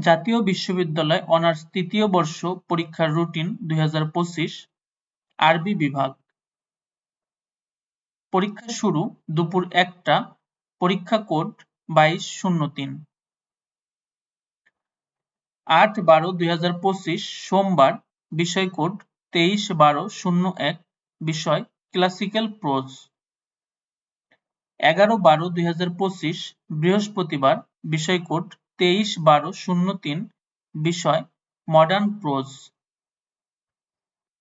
জাতীয় বিশ্ববিদ্যালয় অনার্স তৃতীয় বর্ষ পরীক্ষার রুটিন দুই আরবি বিভাগ। পরীক্ষা শুরু দুপুর একটা, পরীক্ষা কোড বাইশ শূন্য তিন। আট বারো দুই সোমবার, বিষয় কোড তেইশ বারো শূন্য এক, বিষয় ক্লাসিক্যাল প্রোজ। এগারো বারো দুই বৃহস্পতিবার, বিষয় কোড তেইশ বারো শূন্য তিন বিষয় মডার্ন প্রোজ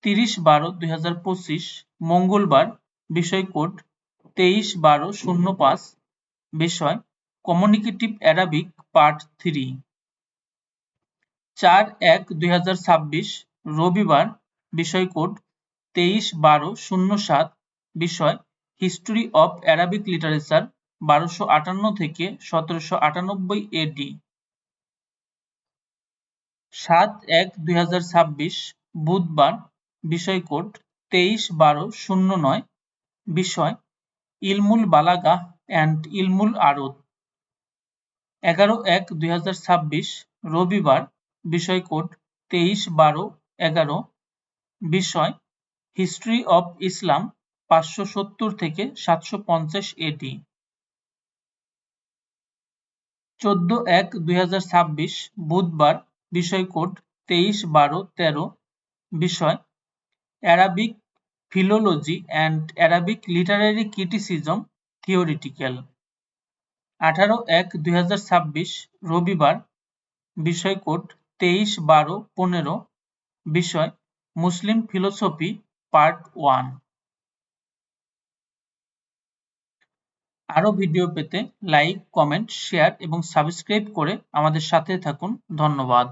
তিরিশ বারো দুই হাজার পঁচিশ মঙ্গলবার বিষয় কোড তেইশ বারো শূন্য পাঁচ বিষয় কমিউনিকেটিভ অ্যারাবিক পার্ট থ্রি চার এক দুই হাজার ছাব্বিশ রবিবার বিষয় কোড তেইশ বারো শূন্য সাত বিষয় হিস্ট্রি অব অ্যারাবিক লিটারেচার বারোশো আটান্ন থেকে সতেরোশো আটানব্বই এডি সাত এক দুই বুধবার বিষয় কোড তেইশ বারো শূন্য নয়, বিষয় ইলমুল বালাগা অ্যান্ড ইলমুল আরদ এগারো এক দুই হাজার ছাব্বিশ, রবিবার বিষয় কোড তেইশ বারো এগারো, বিষয়, হিস্ট্রি অব ইসলাম পাঁচশো সত্তর থেকে সাতশো পঞ্চাশ এটি। চোদ্দ এক দুই হাজার ছাব্বিশ, বুধবার বিষয় কোড তেইশ বারো তেরো বিষয়। Arabic philology and Arabic literary criticism theoretical আঠারো এক দুই রবিবার বিষয় কোড তেইশ বারো পনেরো বিষয়। Muslim philosophy part one. আরও ভিডিও পেতে লাইক কমেন্ট শেয়ার এবং সাবস্ক্রাইব করে আমাদের সাথে থাকুন। ধন্যবাদ।